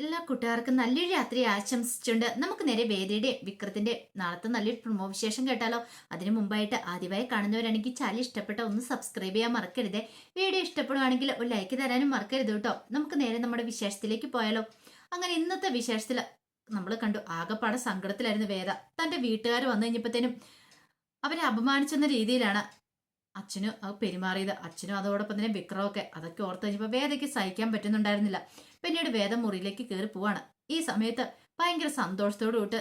എല്ലാ കൂട്ടുകാർക്കും നല്ലൊരു രാത്രി ആശംസിച്ചുകൊണ്ട് നമുക്ക് നേരെ വേദിയുടെ വിക്രത്തിന്റെ നാളത്തെ നല്ലൊരു പ്രമോ വിശേഷം കേട്ടാലോ? അതിനു മുമ്പായിട്ട് ആദ്യമായി കാണുന്നവരാണെങ്കിൽ ചാനൽ ഇഷ്ടപ്പെട്ട ഒന്ന് സബ്സ്ക്രൈബ് ചെയ്യാൻ മറക്കരുത്. വീഡിയോ ഇഷ്ടപ്പെടുവാണെങ്കിൽ ഒരു ലൈക്ക് തരാനും മറക്കരുത് കേട്ടോ. നമുക്ക് നേരെ നമ്മുടെ വിശേഷത്തിലേക്ക് പോയാലോ? അങ്ങനെ ഇന്നത്തെ വിശേഷത്തിൽ നമ്മൾ കണ്ടു ആകപ്പാടെ സങ്കടത്തിലായിരുന്നു വേദ. തന്റെ വീട്ടുകാർ വന്നു കഴിഞ്ഞപ്പോഴത്തേനും അവരെ അപമാനിച്ചെന്ന രീതിയിലാണ് അച്ഛനും അത് പെരുമാറിയത്. അച്ഛനും അതോടൊപ്പം തന്നെ വിക്രമൊക്കെ അതൊക്കെ ഓർത്ത് കഴിഞ്ഞപ്പോൾ വേദയ്ക്ക് സഹിക്കാൻ പറ്റുന്നുണ്ടായിരുന്നില്ല. പിന്നീട് വേദം മുറിയിലേക്ക് കയറി പോവാണ്. ഈ സമയത്ത് ഭയങ്കര സന്തോഷത്തോടു കൂട്ട്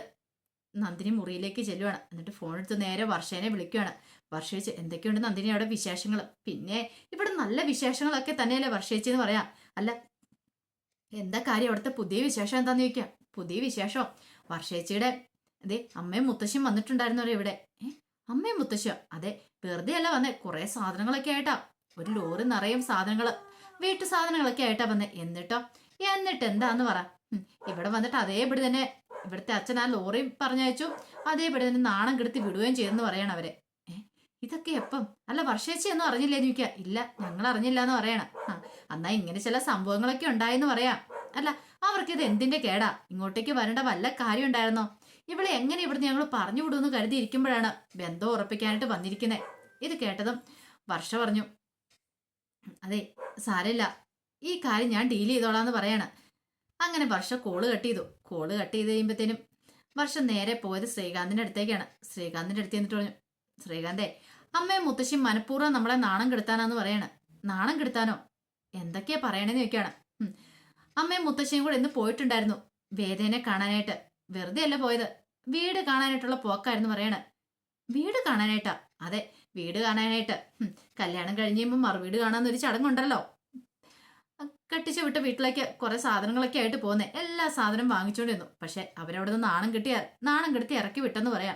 നന്ദിനി മുറിയിലേക്ക് ചെല്ലുവാണ്. എന്നിട്ട് ഫോൺ എടുത്ത് നേരെ വർഷേനെ വിളിക്കുവാണ്. വർഷേച്ച് എന്തൊക്കെയുണ്ട് നന്ദിനി അവിടെ വിശേഷങ്ങൾ പിന്നെ ഇവിടെ നല്ല വിശേഷങ്ങളൊക്കെ തന്നെയല്ലേ വർഷേച്ചി എന്ന് പറയാം. അല്ല എന്താ കാര്യം? അവിടുത്തെ പുതിയ വിശേഷം എന്താന്ന് ചോദിക്കാം. പുതിയ വിശേഷം? വർഷേച്ചിയുടെ അതെ അമ്മയും മുത്തശ്ശിയും വന്നിട്ടുണ്ടായിരുന്നവരെ ഇവിടെ. ഏ? അമ്മയും മുത്തശ്ശിയോ? അതെ വെറുതെ അല്ല വന്നേ കുറെ സാധനങ്ങളൊക്കെ ആയിട്ടാ. ഒരു ലോറി നിറയും സാധനങ്ങൾ. വീട്ടു സാധനങ്ങളൊക്കെ ആയിട്ടാ വന്നേ. എന്നിട്ടോ? എന്നിട്ട് എന്താന്ന് പറ? ഇവിടെ വന്നിട്ട് അതേപടി തന്നെ. ഇവിടുത്തെ അച്ഛൻ ആ ലോറി പറഞ്ഞയച്ചു. അതേപടി തന്നെ നാണം കെടുത്തി വിടുകയും ചെയ്തെന്ന് പറയണം അവരെ. ഇതൊക്കെ എപ്പം? അല്ല വർഷേച്ചി ഒന്നും അറിഞ്ഞില്ലേ ചോദിക്കുക ഇല്ല ഞങ്ങൾ അറിഞ്ഞില്ല എന്ന് പറയണം. ആ എന്നാ ഇങ്ങനെ ചില സംഭവങ്ങളൊക്കെ ഉണ്ടായെന്ന് പറയാം. അല്ല അവർക്ക് ഇത് എന്തിന്റെ കേടാ? ഇങ്ങോട്ടേക്ക് വരേണ്ട വല്ല കാര്യം ഉണ്ടായിരുന്നോ? ഇവളെ എങ്ങനെ ഇവിടുന്ന് ഞങ്ങൾ പറഞ്ഞു വിടുമെന്ന് കരുതിയിരിക്കുമ്പോഴാണ് ബന്ധം ഉറപ്പിക്കാനായിട്ട് വന്നിരിക്കുന്നത് ഇത് കേട്ടതും വർഷ പറഞ്ഞു അതെ സാരമില്ല. ഈ കാര്യം ഞാൻ ഡീൽ ചെയ്തോളാന്ന് പറയാണ്. അങ്ങനെ വർഷ കോൾ കട്ട് ചെയ്തു. കോൾ കട്ട് ചെയ്ത് കഴിയുമ്പോഴത്തേനും വർഷം നേരെ പോയത് ശ്രീകാന്തിന്റെ അടുത്തേക്കാണ്. ശ്രീകാന്തിന്റെ അടുത്ത് എന്നിട്ട് പറഞ്ഞു ശ്രീകാന്തേ അമ്മയും മുത്തശ്ശിയും മനഃപൂർവം നമ്മളെ നാണം കെടുത്താനാന്ന് പറയാണ്. നാണം കെടുത്താനോ? എന്തൊക്കെയാ പറയണേന്ന് ചോദിക്കാണ്. അമ്മയും മുത്തശ്ശിയും കൂടെ ഇന്ന് പോയിട്ടുണ്ടായിരുന്നു വേദേനെ കാണാനായിട്ട്. വെറുതെ അല്ല പോയത്. വീട് കാണാനായിട്ടുള്ള പോക്കായിരുന്നു പറയണ. വീട് കാണാനായിട്ടാ? അതെ വീട് കാണാനായിട്ട്. കല്യാണം കഴിയുമ്പോൾ മറുവീട് കാണാന്നൊരു ചടങ്ങുണ്ടല്ലോ. കെട്ടിച്ച് വിട്ട വീട്ടിലേക്ക് കുറെ സാധനങ്ങളൊക്കെ ആയിട്ട് പോകുന്നേ എല്ലാ സാധനവും വാങ്ങിച്ചുകൊണ്ടിരുന്നു പക്ഷെ അവരവിടെ നിന്ന് നാണം കിട്ടി നാണം കെടുത്തി ഇറക്കി വിട്ടെന്ന് പറയാം.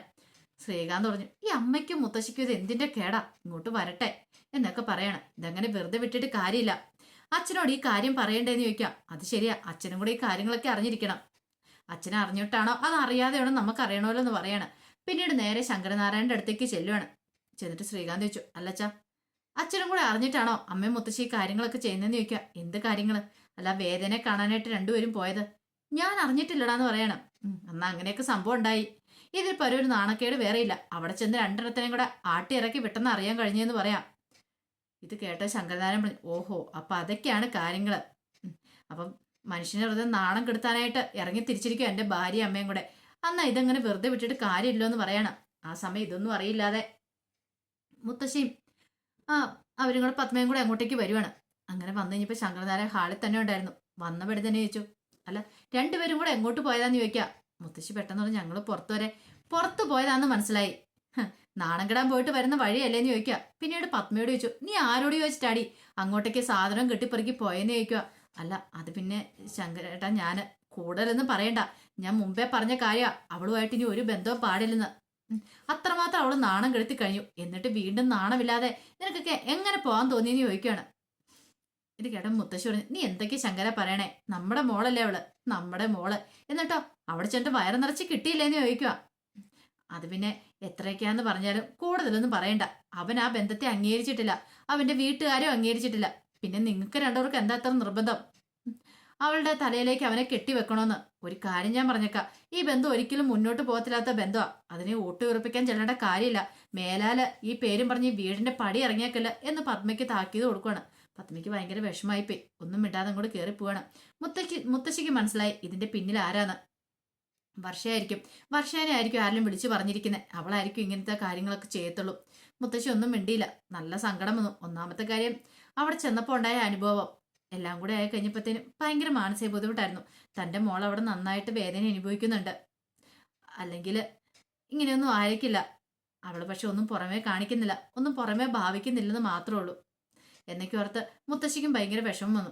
ശ്രീകാന്ത് പറഞ്ഞു ഈ അമ്മയ്ക്കും മുത്തശ്ശിക്കും ഇത് എന്തിന്റെ കേടാ? ഇങ്ങോട്ട് വരട്ടെ എന്നൊക്കെ പറയണം. ഇതങ്ങനെ വെറുതെ വിട്ടിട്ട് കാര്യമില്ല. അച്ഛനോട് ഈ കാര്യം പറയണ്ടേന്ന് ചോദിക്കാം. അത് ശരിയാ. അച്ഛനും കൂടെ ഈ കാര്യങ്ങളൊക്കെ അറിഞ്ഞിരിക്കണം. അച്ഛൻ അറിഞ്ഞിട്ടാണോ അത് അറിയാതെയാണോ നമുക്ക് അറിയണമല്ലോ എന്ന് പറയാണ്. പിന്നീട് നേരെ ശങ്കരനാരായണന്റെ അടുത്തേക്ക് ചെല്ലുവാണ്. ചെന്നിട്ട് ശ്രീകാന്ത് ചോദിച്ചു അല്ലച്ചാ അച്ഛനും കൂടെ അറിഞ്ഞിട്ടാണോ അമ്മയും മുത്തശ്ശി കാര്യങ്ങളൊക്കെ ചെയ്യുന്നതെന്ന് ചോദിക്കുക? എന്ത് കാര്യങ്ങൾ അല്ല വേദനെ കാണാനായിട്ട് രണ്ടുപേരും പോയത്? ഞാൻ അറിഞ്ഞിട്ടില്ലടാന്ന് പറയണം. ഉം, എന്നാ അങ്ങനെയൊക്കെ സംഭവം ഉണ്ടായി. ഇതിൽ പല ഒരു നാണക്കേട് വേറെയില്ല. അവിടെ ചെന്ന് രണ്ടെണ്ണത്തിനെയും കൂടെ ആട്ടി ഇറക്കി വിട്ടെന്ന് അറിയാൻ കഴിഞ്ഞെന്ന് പറയാം. ഇത് കേട്ട ശങ്കരനാരായണൻ പറഞ്ഞു ഓഹോ അപ്പൊ അതൊക്കെയാണ് കാര്യങ്ങൾ അപ്പം മനുഷ്യനെ വെറുതെ നാണം കെടുത്താനായിട്ട് ഇറങ്ങി തിരിച്ചിരിക്കും എന്റെ ഭാര്യ അമ്മയും കൂടെ. അന്നാ ഇതങ്ങനെ വെറുതെ വിട്ടിട്ട് കാര്യമില്ലോ എന്ന് പറയണം. ആ സമയം ഇതൊന്നും അറിയില്ലാതെ. മുത്തശ്ശിയും ആ അവരും കൂടെ പത്മയും കൂടെ അങ്ങോട്ടേക്ക് വരുവാണ്. അങ്ങനെ വന്നു കഴിഞ്ഞപ്പോൾ ശങ്കരനാരായ ഹാളിൽ തന്നെ ഉണ്ടായിരുന്നു. വന്നപടി തന്നെ ചോദിച്ചു അല്ല രണ്ടുപേരും കൂടെ എങ്ങോട്ട് പോയതാന്ന് ചോദിക്കാം? മുത്തശ്ശി പെട്ടെന്ന് പറഞ്ഞു ഞങ്ങൾ പുറത്തു വരെ പുറത്തു പോയതാന്ന് മനസ്സിലായി. നാണം കിടാൻ പോയിട്ട് വരുന്ന വഴിയല്ലേന്ന് ചോദിക്കുക പിന്നീട് പത്മയോട് ചോദിച്ചു നീ ആരോട് ചോദിച്ചിട്ടാടി അങ്ങോട്ടേക്ക് സാധനം കെട്ടിപ്പെറുക്കി പോയെന്ന് ചോദിക്കുക അല്ല അത് പിന്നെ ശങ്കരേട്ടാ ഞാൻ കൂടുതലൊന്നും പറയണ്ട. ഞാൻ മുമ്പേ പറഞ്ഞ കാര്യ. അവളുമായിട്ട് ഇനി ഒരു ബന്ധവും പാടില്ലെന്ന്. അത്രമാത്രം അവൾ നാണം കെടുത്തി കഴിഞ്ഞു. എന്നിട്ട് വീണ്ടും നാണമില്ലാതെ നിനക്കൊക്കെ എങ്ങനെ പോകാൻ തോന്നിയെന്ന് ചോദിക്കുകയാണ്. ഇത് കേട്ട മുത്തശ്ശി പറഞ്ഞു നീ എന്തൊക്കെ ശങ്കര പറയണേ? നമ്മുടെ മോളല്ലേ അവൾ? നമ്മുടെ മോൾ. എന്നിട്ടോ അവിടെ ചെന്നിട്ട് വയറ് നിറച്ച് കിട്ടിയില്ലേന്ന് ചോദിക്കുക അത് പിന്നെ എത്രയൊക്കെയാന്ന് പറഞ്ഞാലും കൂടുതലൊന്നും പറയണ്ട. അവൻ ആ ബന്ധത്തെ അംഗീകരിച്ചിട്ടില്ല. അവന്റെ വീട്ടുകാരും അംഗീകരിച്ചിട്ടില്ല. പിന്നെ നിങ്ങൾക്ക് രണ്ടുപേർക്ക് എന്താ അത്ര നിർബന്ധം? അവളുടെ തലയിലേക്ക് അവനെ കെട്ടിവെക്കണമെന്ന് ഒരു കാര്യം ഞാൻ പറഞ്ഞേക്കാം. ഈ ബന്ധം ഒരിക്കലും മുന്നോട്ട് പോകത്തില്ലാത്ത ബന്ധമാ അതിനെ ഊട്ടിയുറപ്പിക്കാൻ ചെല്ലേണ്ട കാര്യമില്ല. മേലാൽ ഈ പേരും പറഞ്ഞ് വീടിന്റെ പടി ഇറങ്ങിയേക്കല്ല എന്ന് പത്മയ്ക്ക് താക്കീത് കൊടുക്കുകയാണ് പത്മയ്ക്ക് ഭയങ്കര വിഷമായിപ്പോയി ഒന്നും മിണ്ടാതെ കൂടെ കയറി പോവാണ്. മുത്തശ്ശി മുത്തശ്ശിക്ക് മനസ്സിലായി ഇതിന്റെ പിന്നിൽ ആരാന്ന്. വർഷയായിരിക്കും. വർഷേനെ ആയിരിക്കും ആരെങ്കിലും വിളിച്ചു പറഞ്ഞിരിക്കുന്നത് അവളായിരിക്കും ഇങ്ങനത്തെ കാര്യങ്ങളൊക്കെ ചെയ്യത്തുള്ളൂ. മുത്തശ്ശി ഒന്നും മിണ്ടിയില്ല. നല്ല സങ്കടം വന്നു. ഒന്നാമത്തെ കാര്യം അവിടെ ചെന്നപ്പോൾ ഉണ്ടായ അനുഭവം. എല്ലാം കൂടെ ആയി കഴിഞ്ഞപ്പോഴത്തേനും ഭയങ്കര മാനസിക ബുദ്ധിമുട്ടായിരുന്നു. തന്റെ മോൾ അവിടെ നന്നായിട്ട് വേദന അനുഭവിക്കുന്നുണ്ട്. അല്ലെങ്കിൽ ഇങ്ങനെയൊന്നും ആയിരിക്കില്ല. അവൾ പക്ഷെ ഒന്നും പുറമേ കാണിക്കുന്നില്ല. ഒന്നും പുറമേ ഭാവിക്കുന്നില്ലെന്ന് മാത്രമേ ഉള്ളൂ. എന്നൊക്കെ ഓർത്ത് മുത്തശ്ശിക്കും ഭയങ്കര വിഷമം വന്നു.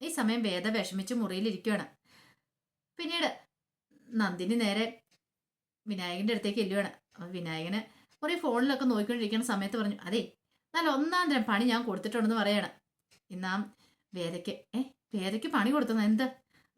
ഈ സമയം വേദ വിഷമിച്ച് മുറിയിലിരിക്കുകയാണ് പിന്നീട് നന്ദിനി നേരെ വിനായകന്റെ അടുത്തേക്ക് എല്ലുവാണ് അപ്പൊ വിനായകന് കുറേ ഫോണിലൊക്കെ നോക്കിക്കൊണ്ടിരിക്കുന്ന സമയത്ത് പറഞ്ഞു അതെ നല്ല ഒന്നാം തരം പണി ഞാൻ കൊടുത്തിട്ടുണ്ടെന്ന് പറയണം. ഇന്നാം വേദയ്ക്ക് ഏ വേദയ്ക്ക് പണി കൊടുത്തത് എന്ത്?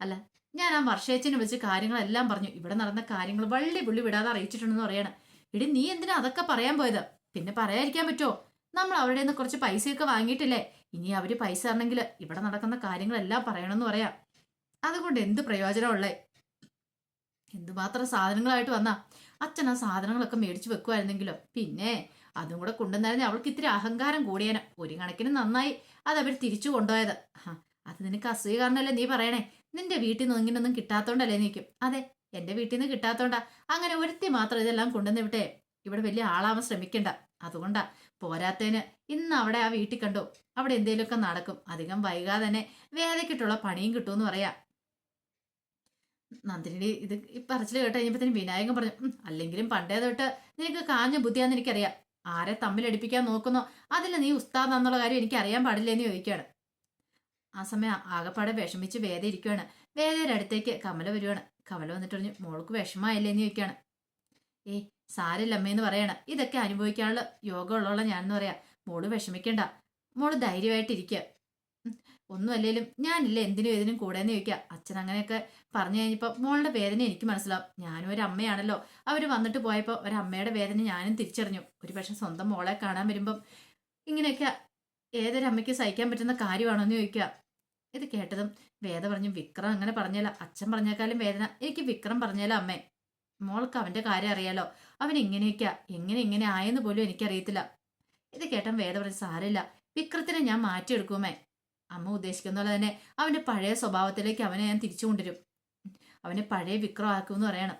അല്ല ഞാൻ ആ വർഷേച്ചനെ വെച്ച് കാര്യങ്ങളെല്ലാം പറഞ്ഞു. ഇവിടെ നടന്ന കാര്യങ്ങൾ വള്ളി പുള്ളി വിടാതെ അറിയിച്ചിട്ടുണ്ടെന്ന് പറയണം. ഇടി നീ എന്തിനാ അതൊക്കെ പറയാൻ പോയത്? പിന്നെ പറയാതിരിക്കാൻ പറ്റുമോ നമ്മൾ അവരുടെ നിന്ന് കുറച്ച് പൈസയൊക്കെ വാങ്ങിയിട്ടില്ലേ? ഇനി അവർ പൈസ തരണമെങ്കിൽ ഇവിടെ നടക്കുന്ന കാര്യങ്ങളെല്ലാം പറയണമെന്ന് പറയാം. അതുകൊണ്ട് എന്ത് പ്രയോജനമുള്ളേ എന്തുമാത്രം സാധനങ്ങളായിട്ട് വന്നാ? അച്ഛൻ ആ സാധനങ്ങളൊക്കെ മേടിച്ചു വെക്കുമായിരുന്നെങ്കിലോ പിന്നെ അതും കൂടെ കൊണ്ടുവന്നായിരുന്നു. അവൾക്ക് ഇത്തിരി അഹങ്കാരം കൂടിയേനെ. ഒരു കണക്കിന് നന്നായി അത് അവർ തിരിച്ചു കൊണ്ടുപോയത്. അത് നിനക്ക് അസൂയ കാരണമല്ലേ നീ പറയണേ? നിന്റെ വീട്ടിൽ നിന്ന് ഇങ്ങനൊന്നും കിട്ടാത്തോണ്ടല്ലേ നീക്കും? അതെ എന്റെ വീട്ടിൽ നിന്ന് കിട്ടാത്തോണ്ടാ. അങ്ങനെ ഒരുത്തി മാത്രം ഇതെല്ലാം കൊണ്ടുവന്ന് വിട്ടെ. ഇവിടെ വലിയ ആളാവാൻ ശ്രമിക്കണ്ട. അതുകൊണ്ടാ പോരാത്തതിന് ഇന്ന് അവിടെ ആ വീട്ടിൽ കണ്ടു? അവിടെ എന്തേലുമൊക്കെ നടക്കും. അധികം വൈകാതെ തന്നെ വേദയ്ക്കിട്ടുള്ള പണിയും കിട്ടുമെന്ന് പറയാ. നന്ദിനി ഇത് ഈ പറച്ചിൽ കേട്ട് വിനായകൻ പറഞ്ഞു അല്ലെങ്കിലും പണ്ടേ തൊട്ട് നിനക്ക് കാഞ്ഞ ബുദ്ധിയാന്ന് എനിക്കറിയാം. ആരെ തമ്മിലടിപ്പിക്കാൻ നോക്കുന്നോ? അതിൽ നീ ഉസ്താദ് എന്നുള്ള കാര്യം എനിക്ക് അറിയാൻ പാടില്ല എന്ന് ചോദിക്കുകയാണ്. ആ സമയം ആകപ്പാടെ വിഷമിച്ച് വേദ ഇരിക്കുകയാണ് വേദയുടെ അടുത്തേക്ക് കമല വരുവാണ്. കമല വന്നിട്ട് പറഞ്ഞു മോൾക്ക് വിഷമായില്ലേന്ന് ചോദിക്കുകയാണ്. ഏയ് സാരില്ല അമ്മയെന്ന് പറയണ. ഇതൊക്കെ അനുഭവിക്കാനുള്ള യോഗമുള്ള ഞാനെന്ന് പറയാം. മോൾ വിഷമിക്കണ്ട. മോൾ ധൈര്യമായിട്ടിരിക്കുക. ഒന്നും അല്ലേലും ഞാനില്ല എന്തിനും ഏതിനും കൂടെന്ന് ചോദിക്കാം അച്ഛൻ അങ്ങനെയൊക്കെ പറഞ്ഞു കഴിഞ്ഞപ്പോൾ മോളുടെ വേദന എനിക്ക് മനസ്സിലാവും. ഞാനും ഒരു അമ്മയാണല്ലോ. അവർ വന്നിട്ട് പോയപ്പോൾ ഒരമ്മയുടെ വേദന ഞാനും തിരിച്ചറിഞ്ഞു. ഒരു പക്ഷെ സ്വന്തം മോളെ കാണാൻ വരുമ്പം ഇങ്ങനെയൊക്കെ ഏതൊരു അമ്മയ്ക്ക് സഹിക്കാൻ പറ്റുന്ന കാര്യമാണോ എന്ന് ചോദിക്കുക. ഇത് കേട്ടതും വേദ പറഞ്ഞു വിക്രം അങ്ങനെ പറഞ്ഞാലോ. അച്ഛൻ പറഞ്ഞേക്കാളും വേദന. എനിക്ക് വിക്രം പറഞ്ഞാലോ അമ്മേ. മോൾക്ക് അവന്റെ കാര്യം അറിയാലോ. അവൻ ഇങ്ങനെയൊക്കെയാ എങ്ങനെ ഇങ്ങനെ ആയെന്ന് പോലും എനിക്കറിയത്തില്ല. ഇത് കേട്ടൻ വേദ പറഞ്ഞു സാരമില്ല. വിക്രത്തിനെ ഞാൻ മാറ്റിയെടുക്കുമേ. അമ്മ ഉദ്ദേശിക്കുന്ന പോലെ തന്നെ അവന്റെ പഴയ സ്വഭാവത്തിലേക്ക് അവനെ ഞാൻ തിരിച്ചു കൊണ്ടുവരും. അവനെ പഴയ വിക്രം ആക്കുമെന്ന് പറയണം.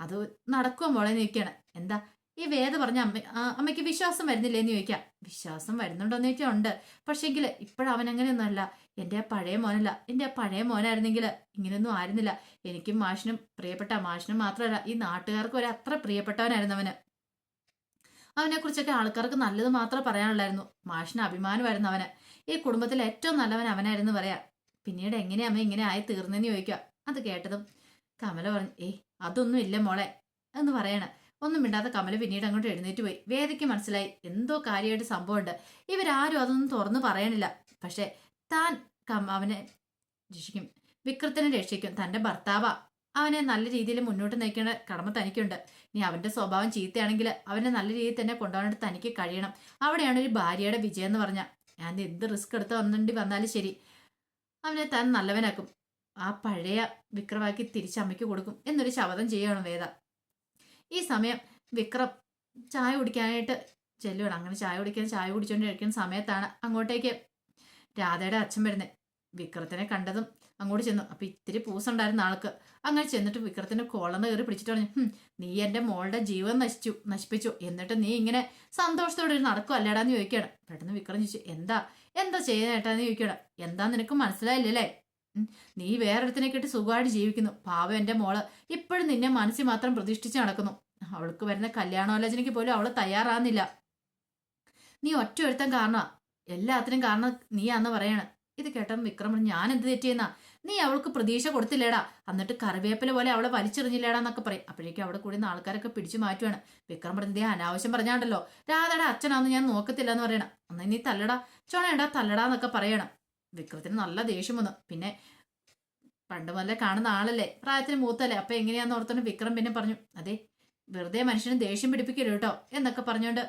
അത് നടക്കുമോ മോളെ ചോദിക്കാണ് എന്താ? ഈ വേദ പറഞ്ഞ അമ്മ അമ്മയ്ക്ക് വിശ്വാസം വരുന്നില്ലേ എന്ന് ചോദിക്കാം. വിശ്വാസം വരുന്നുണ്ടോന്ന് ചോദിച്ചാൽ ഉണ്ട്. പക്ഷേങ്കിൽ ഇപ്പോഴവൻ അങ്ങനെയൊന്നുമല്ല എന്റെ ആ പഴയ മോനല്ല. എന്റെ ആ പഴയ മോനായിരുന്നെങ്കിൽ ഇങ്ങനെയൊന്നും ആയിരുന്നില്ല. എനിക്കും മാഷിനും പ്രിയപ്പെട്ട മാഷിനും മാത്രമല്ല ഈ നാട്ടുകാർക്ക് ഒരു അത്ര പ്രിയപ്പെട്ടവനായിരുന്നു അവന്. അവനെക്കുറിച്ചൊക്കെ ആൾക്കാർക്ക് നല്ലത് മാത്രമേ പറയാനുള്ളായിരുന്നു. മാഷിന് അഭിമാനമായിരുന്നു അവന്. ഈ കുടുംബത്തിൽ ഏറ്റവും നല്ലവൻ അവനായിരുന്നു പറയാ. പിന്നീട് എങ്ങനെയാ അമ്മ ഇങ്ങനെ ആയി തീർന്നെന്ന് ചോദിക്കുക. അത് കേട്ടതും കമല പറഞ്ഞു ഏയ് അതൊന്നും ഇല്ല മോളെ എന്ന് പറയണ. ഒന്നും മിണ്ടാത്ത കമല പിന്നീട് അങ്ങോട്ട് എഴുന്നേറ്റ് പോയി. വേദയ്ക്ക് മനസ്സിലായി എന്തോ കാര്യമായിട്ട് സംഭവമുണ്ട്. ഇവരാരും അതൊന്നും തുറന്നു പറയണില്ല. പക്ഷെ താൻ അവനെ രക്ഷിക്കും. വിക്രത്തിനെ രക്ഷിക്കും. തന്റെ ഭർത്താവാ. അവനെ നല്ല രീതിയിൽ മുന്നോട്ട് നയിക്കേണ്ട കടമ തനിക്കുണ്ട്. ഇനി അവന്റെ സ്വഭാവം ചീത്തയാണെങ്കിൽ അവനെ നല്ല രീതിയിൽ തന്നെ കൊണ്ടുപോകാനായിട്ട് തനിക്ക് കഴിയണം. അവിടെയാണ് ഒരു ഭാര്യയുടെ വിജയം എന്ന് പറഞ്ഞ. ഞാൻ എന്ത് റിസ്ക് എടുത്ത് വന്നിട്ട് വന്നാലും ശരി. അവനെ താൻ നല്ലവനാക്കും. ആ പഴയ വിക്രമാക്കി തിരിച്ചമ്മയ്ക്ക് കൊടുക്കും എന്നൊരു ശപഥം ചെയ്യണം വേദ. ഈ സമയം വിക്രം ചായ കുടിക്കാനായിട്ട് ചെല്ലുവാണ്. അങ്ങനെ ചായ കുടിക്കാൻ ചായ കുടിച്ചുകൊണ്ട് ഇരിക്കുന്ന സമയത്താണ് അങ്ങോട്ടേക്ക് രാധയുടെ അച്ഛൻ വരുന്നത് വിക്രത്തിനെ കണ്ടതും അങ്ങോട്ട് ചെന്നു. അപ്പൊ ഇത്തിരി പൂസുണ്ടായിരുന്ന ആൾക്ക്. അങ്ങനെ ചെന്നിട്ട് വിക്രത്തിന്റെ കോളന്ന് കയറി പിടിച്ചിട്ട് പറഞ്ഞു നീ എന്റെ മോളുടെ ജീവൻ നശിച്ചു നശിപ്പിച്ചു. എന്നിട്ട് നീ ഇങ്ങനെ സന്തോഷത്തോടെ ഒരു നടക്കും അല്ലേടാന്ന് ചോദിക്കുകയാണ്. പെട്ടെന്ന് വിക്രം ചോദിച്ചു എന്താ? എന്താ ചെയ്യുന്നേട്ടാന്ന് ചോദിക്കണം എന്താ നിനക്ക് മനസ്സിലായില്ലേ നീ വേറൊരുത്തിനെ കെട്ടി സുഖമായിട്ട് ജീവിക്കുന്നു. പാവം എന്റെ മോൾ. ഇപ്പോഴും നിന്നെ മനസ്സിൽ മാത്രം പ്രതിഷ്ഠിച്ച് നടക്കുന്നു. അവൾക്ക് വരുന്ന കല്യാണോലോചനയ്ക്ക് പോലും അവൾ തയ്യാറാകുന്നില്ല. നീ ഒറ്റ ഒരുത്തൻ കാരണമാ എല്ലാത്തിനും കാരണം നീയാന്ന് പറയണം. ഇത് കേട്ടപ്പോൾ വിക്രം ഞാൻ എന്ത് തെറ്റിയെന്നാ? നീ അവൾക്ക് പ്രതീക്ഷ കൊടുത്തില്ലേടാ. എന്നിട്ട് കറിവേപ്പില പോലെ അവളെ വലിച്ചെറിഞ്ഞില്ലേടാ എന്നൊക്കെ പറയും. അപ്പോഴേക്കും അവിടെ കൂടുന്ന ആൾക്കാരൊക്കെ പിടിച്ചു മാറ്റുവാണ്. വിക്രം പറഞ്ഞു അനാവശ്യം പറഞ്ഞാണ്ടല്ലോ. രാധയുടെ അച്ഛനാന്ന് ഞാൻ നോക്കത്തില്ല എന്ന് പറയണം. എന്നാ നീ തല്ലടാ. ചോണേടാ തല്ലടാ എന്നൊക്കെ പറയണം. വിക്രത്തിന് നല്ല ദേഷ്യം വന്നു. പിന്നെ പണ്ട് മുതലേ കാണുന്ന ആളല്ലേ? പ്രായത്തിന് മൂത്തല്ലേ? അപ്പൊ എങ്ങനെയാന്ന് ഓർത്തോണ്ട് വിക്രം പിന്നെ പറഞ്ഞു അതെ വെറുതെ മനുഷ്യന് ദേഷ്യം പിടിപ്പിക്കരുത് കേട്ടോ എന്നൊക്കെ പറഞ്ഞുകൊണ്ട്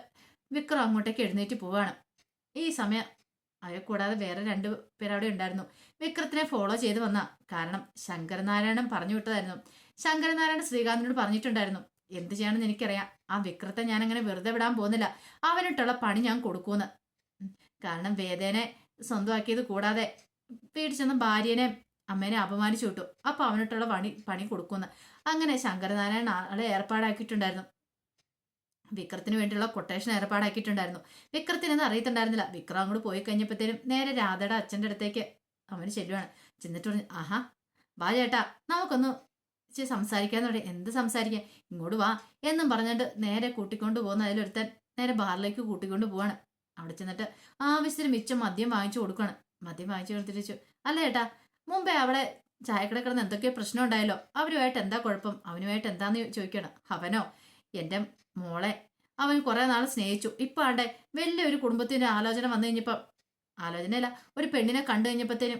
വിക്രം അങ്ങോട്ടേക്ക് എഴുന്നേറ്റ് പോവാണ്. ഈ സമയം അയ കൂടാതെ വേറെ രണ്ട് പേരവിടെ ഉണ്ടായിരുന്നു. വിക്രത്തിനെ ഫോളോ ചെയ്ത് വന്ന കാരണം ശങ്കരനാരായണൻ പറഞ്ഞു വിട്ടതായിരുന്നു. ശങ്കരനാരായണൻ ശ്രീകാന്തിനോട് പറഞ്ഞിട്ടുണ്ടായിരുന്നു എന്ത് ചെയ്യണമെന്ന് എനിക്കറിയാം. ആ വിക്രത്തെ ഞാൻ അങ്ങനെ വെറുതെ വിടാൻ പോകുന്നില്ല. അവനിട്ടുള്ള പണി ഞാൻ കൊടുക്കൂന്ന് കാരണം വേദേനെ സ്വന്തമാക്കിയത് കൂടാതെ വീട്ടിൽ ചെന്ന് ഭാര്യനെ അമ്മേനെ അപമാനിച്ചു വിട്ടു. അപ്പൊ അവനിട്ടുള്ള പണി പണി കൊടുക്കുമെന്ന്. അങ്ങനെ ശങ്കരനാരായണൻ ആളെ ഏർപ്പാടാക്കിയിട്ടുണ്ടായിരുന്നു. വിക്രത്തിന് വേണ്ടിയുള്ള കൊട്ടേഷൻ ഏർപ്പാടാക്കിയിട്ടുണ്ടായിരുന്നു. വിക്രത്തിനൊന്നും അറിയത്തുണ്ടായിരുന്നില്ല. വിക്രം അങ്ങോട്ട് പോയി കഴിഞ്ഞപ്പോഴത്തേനും നേരെ രാധയുടെ അച്ഛന്റെ അടുത്തേക്ക് അവന് ചെല്ലുവാണ്. ചെന്നിട്ട് പറഞ്ഞു ആഹാ വാ ചേട്ടാ നമുക്കൊന്ന് സംസാരിക്കാന്ന് പറയും. എന്ത് സംസാരിക്കാം ഇങ്ങോട്ട് വാ എന്നും പറഞ്ഞിട്ട് നേരെ കൂട്ടിക്കൊണ്ട് പോകുന്ന അതിലൊരുത്തൻ നേരെ ബാറിലേക്ക് കൂട്ടിക്കൊണ്ട് പോവാണ്. അവിടെ ചെന്നിട്ട് ആവശ്യത്തിന് മിച്ചം മദ്യം വാങ്ങിച്ചു കൊടുക്കണം മദ്യം വാങ്ങിച്ചു കൊടുത്തിട്ട് അല്ല ചേട്ടാ മുമ്പേ അവിടെ ചായക്കട എന്തൊക്കെയോ പ്രശ്നം ഉണ്ടായല്ലോ? അവരുമായിട്ട് എന്താ കുഴപ്പം? അവനുമായിട്ട് എന്താന്ന് ചോദിക്കണം അവനോ? എന്റെ മോളെ അവൻ കുറേ നാൾ സ്നേഹിച്ചു. ഇപ്പൊ ആണ്ടെ വലിയൊരു കുടുംബത്തിന്റെ ആലോചന വന്നു കഴിഞ്ഞപ്പം. ആലോചനയല്ല ഒരു പെണ്ണിനെ കണ്ടു കഴിഞ്ഞപ്പോഴത്തേനും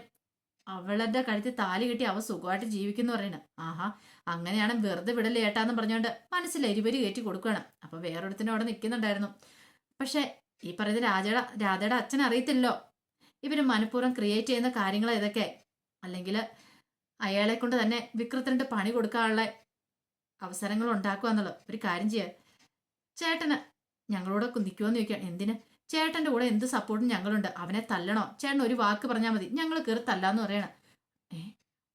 അവളുടെ കഴുത്തിൽ താലി കെട്ടി അവ സുഖമായിട്ട് ജീവിക്കുന്നു പറയണ ആഹാ അങ്ങനെയാണ് വെറുതെ വിടൽ ഏട്ടാന്ന് പറഞ്ഞുകൊണ്ട് മനസ്സിൽ എരിപരി കയറ്റി കൊടുക്കുകയാണ്. അപ്പൊ വേറൊരുത്തിനും അവിടെ നിൽക്കുന്നുണ്ടായിരുന്നു. പക്ഷേ ഈ പറയുന്ന രാജയുടെ രാധയുടെ അച്ഛൻ അറിയത്തില്ലോ ഇവർ മനഃപൂർവം ക്രിയേറ്റ് ചെയ്യുന്ന കാര്യങ്ങൾ ഇതൊക്കെ. അല്ലെങ്കിൽ അയാളെ കൊണ്ട് തന്നെ വിക്രത്തിനിട്ട് പണി കൊടുക്കാനുള്ള അവസരങ്ങൾ ഉണ്ടാക്കുക എന്നുള്ളത്. ഒരു കാര്യം ചെയ്യാൻ ചേട്ടന് ഞങ്ങളോട് നിൽക്കുമെന്ന് ചോദിക്കാം. എന്തിന്? ചേട്ടന്റെ കൂടെ എന്ത് സപ്പോർട്ടും ഞങ്ങളുണ്ട്. അവനെ തല്ലണോ? ചേട്ടൻ ഒരു വാക്ക് പറഞ്ഞാൽ മതി. ഞങ്ങൾ കയറി തല്ലാന്ന് പറയണം. ഏ?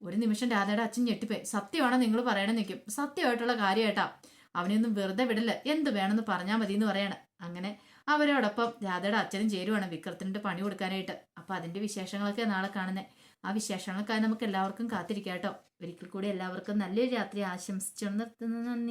ഒരു നിമിഷം രാധയുടെ അച്ഛൻ ഞെട്ടിപ്പോയി. സത്യമാണോ നിങ്ങൾ പറയണം നിൽക്കും സത്യമായിട്ടുള്ള കാര്യമായിട്ടാ അവനെയൊന്നും വെറുതെ വിടില്ല. എന്ത് വേണമെന്ന് പറഞ്ഞാൽ മതി എന്ന് പറയാണ്. അങ്ങനെ അവരോടൊപ്പം രാധയുടെ അച്ഛനും ചേരുവാണ് വിക്രത്തിന്റെ പണി കൊടുക്കാനായിട്ട്. അപ്പം അതിന്റെ വിശേഷങ്ങളൊക്കെ നാളെ കാണുന്നത് ആ വിശേഷങ്ങൾക്കായി നമുക്ക് എല്ലാവർക്കും കാത്തിരിക്കാം കേട്ടോ. ഒരിക്കൽ കൂടി എല്ലാവർക്കും നല്ലൊരു രാത്രി ആശംസിച്ചു നിർത്തുന്നു. നന്ദി.